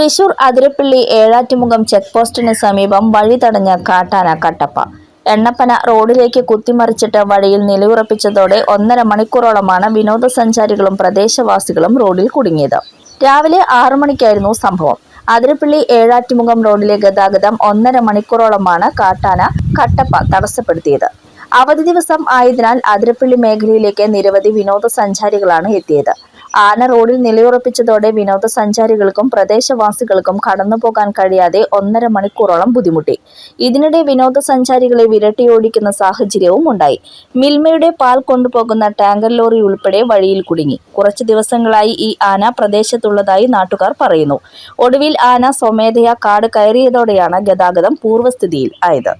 Thrissur Athirappilly Ezhattumukham check പോസ്റ്റിന് സമീപം വഴി തടഞ്ഞ കാട്ടാന കട്ടപ്പ. എണ്ണപ്പന റോഡിലേക്ക് കുത്തിമറിച്ചിട്ട് വഴിയിൽ നിലയുറപ്പിച്ചതോടെ ഒന്നര മണിക്കൂറോളമാണ് വിനോദസഞ്ചാരികളും പ്രദേശവാസികളും റോഡിൽ കുടുങ്ങിയത്. രാവിലെ ആറു മണിക്കായിരുന്നു സംഭവം. അതിരപ്പള്ളി ഏഴാറ്റുമുഖം റോഡിലെ ഗതാഗതം ഒന്നര മണിക്കൂറോളമാണ് കാട്ടാന കട്ടപ്പ തടസ്സപ്പെടുത്തിയത്. അവധി ദിവസം ആയതിനാൽ അതിരപ്പള്ളി മേഖലയിലേക്ക് നിരവധി വിനോദസഞ്ചാരികളാണ് എത്തിയത്. ആന റോഡിൽ നിലയുറപ്പിച്ചതോടെ വിനോദസഞ്ചാരികൾക്കും പ്രദേശവാസികൾക്കും കടന്നുപോകാൻ കഴിയാതെ ഒന്നര മണിക്കൂറോളം ബുദ്ധിമുട്ടി. ഇതിനിടെ വിനോദസഞ്ചാരികളെ വിരട്ടിയോടിക്കുന്ന സാഹചര്യവും ഉണ്ടായി. മിൽമയുടെ പാൽ കൊണ്ടുപോകുന്ന ടാങ്കർ ലോറി ഉൾപ്പെടെ വഴിയിൽ കുടുങ്ങി. കുറച്ചു ദിവസങ്ങളായി ഈ ആന പ്രദേശത്തുള്ളതായി നാട്ടുകാർ പറയുന്നു. ഒടുവിൽ ആന സ്വമേധയാ കാട് കയറിയതോടെയാണ് ഗതാഗതം പൂർവസ്ഥിതിയിൽ ആയത്.